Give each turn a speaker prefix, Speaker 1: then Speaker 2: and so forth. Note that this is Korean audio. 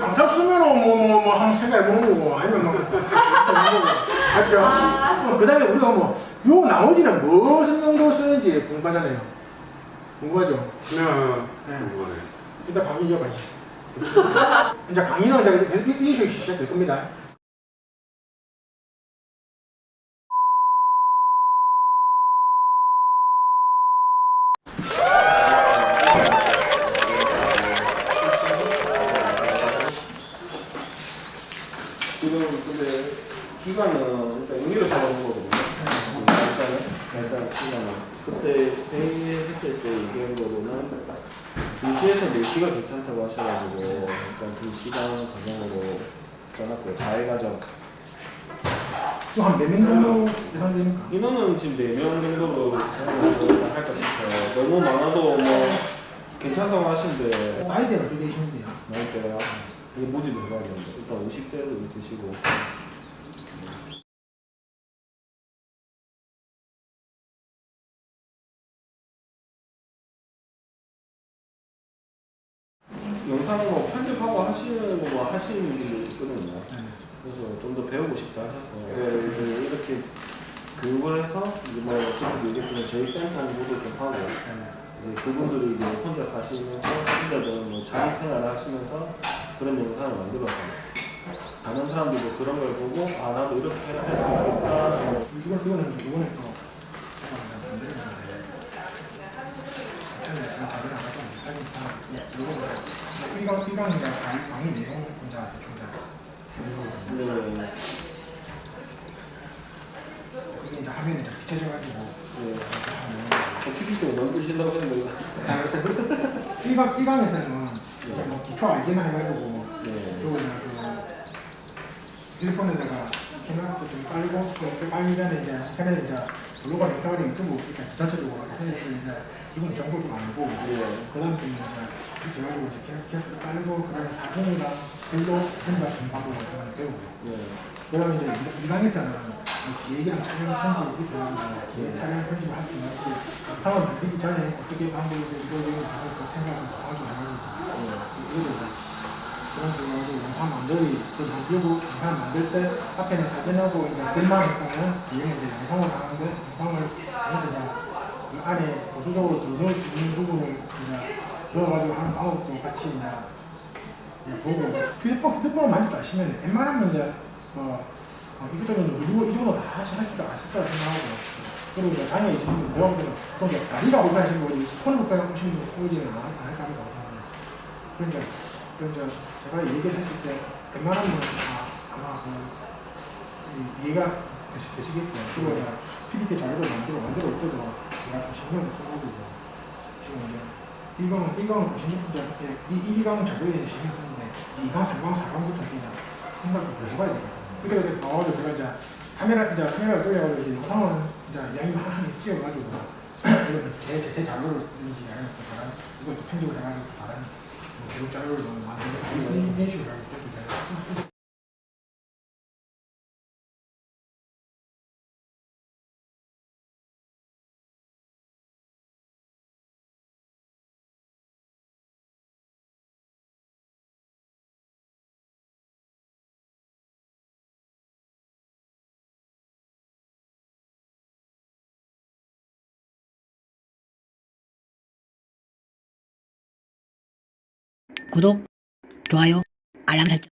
Speaker 1: 방석 쓰면은 뭐 뭐 뭐 한번 생각해보는 거고 아니면 뭐 쓰는 거고 맞죠? 그 다음에 우리가 뭐 요 나머지는 무슨 정도 쓰는지 공부하잖아요 공부하죠
Speaker 2: 네.
Speaker 1: 네.
Speaker 2: 그거네.
Speaker 1: 일단 강의 이어가시죠 이제 강의는 이제 이런 식으로 시작될 겁니다
Speaker 3: 지금 근데 기간은 일단 임의로 잡아놓은 거거든요. 일단은 일단 기간은 그때 회의 했을 때 얘기한 거로는 2시에서 4시가 괜찮다고 하셔가지고 일단 2시간 가정으로 써놨고요. 자해 가정
Speaker 1: 또한몇명 정도 예상됩니까?
Speaker 3: 인원은 지금 4명 정도로 생각을 할까 싶어요. 너무 많아도 뭐 괜찮다고 하시는데
Speaker 1: 나이대가 어떻게 되시는데요?
Speaker 3: 나이대가 이게 모집을 해봐야 되는데. 일단 50대로 있으시고. 영상으로 뭐 편집하고 하시는 거 뭐 하시는 분들이 있거든요. 그래서 좀 더 배우고 싶다 하셔서. 네, 이제 이렇게 교육을 해서 이제 뭐 어떻게 얘기했지만 저희 센터 공부도 좀 하고 이제 그분들이 이제 혼자 가시면서 혼자서 뭐 자기 생활을 하시면서 그런 영상을 만들어서 다른 사람들도 그런 걸 보고 아 나도 이렇게 해야 할수 있겠다. 뭐
Speaker 1: 이건 이거는 이번에 또 자기 강의 내용 혼자 대충
Speaker 3: 네,
Speaker 1: 이게 이제 비춰져가지고
Speaker 3: 네. 저 PPT 만드신다고 했는데
Speaker 1: 이강 이강에서는 이제 뭐 기초 알기만 해가지고
Speaker 3: 네.
Speaker 1: 그리고 이제 그 일본에다가 캐나다도 좀 깔고 그 깔기 전에 이제 캐나다 이제 블로그나 인터넷 유튜브 이렇게 전체적으로 해서 이제 이건 정보 좀 알고
Speaker 3: 네.
Speaker 1: 그 다음 에 이제 이렇게 해가지고 이제 계속 깔고 그 다음에 사진이나 글로 생각 좀 하고
Speaker 3: 네.
Speaker 1: 그다음에 이제 이- 이 강에서는 기획이랑 촬영 편집 이렇게 해가지고 기획 촬영 편집을 할수 있는 그 영상을 만들기 전에 어떻게 방법을 이루어지는 그 생각을 하고 나가지고 이거를 이제 그런 해가지고 영상 만들기 그 만들고 영상 만들 때 앞에는 사진하고 이제 글만 있다면 뒤에는 이제 영상을 하는데 영상을 이제 그 안에 보수적으로 더 넣을 수 있는 부분을 이제 넣어가지고 하는 방법도 같이 예, 보고 휴대폰 휴대폰을 줄 아시면 웬만하면 이제 뭐 어, 이것저것 누르고 이 정도 다 하실 줄 아실 거라 생각하고 그리고 이제 장애 있으신 분 보기에는 또 이제 다리가 불편하신 분이 스폰을 불편하신 분 오지는 않을까 합니다. 그러니까 그러니까 제가 얘기를 했을 때 웬만하면 아, 아마 그 이- 이해가 되시, 되시겠고요. 그리고 이제 PPT 자료를 만들어 만들어 올 때도 제가 좀 신경을 써가지고 지금 이제 이거는 이거는 보시면 이제 이 이강 자료에 신경 쓰는데 이강 삼강 사강부터 그냥 생각을 더 해봐야 되거든요. 그때 나와서 제가 이제 카메라 이제 카메라 돌려가지고 이제 영상을 이제 이야기만 하나 찍어가지고 이거 제, 제, 제 자료를 쓰든지 아니면 이것도 편집을 해가지고 또 다른 뭐 교육 자료를 만들고 이런 식으로
Speaker 4: 구독, 좋아요, 알람 설정.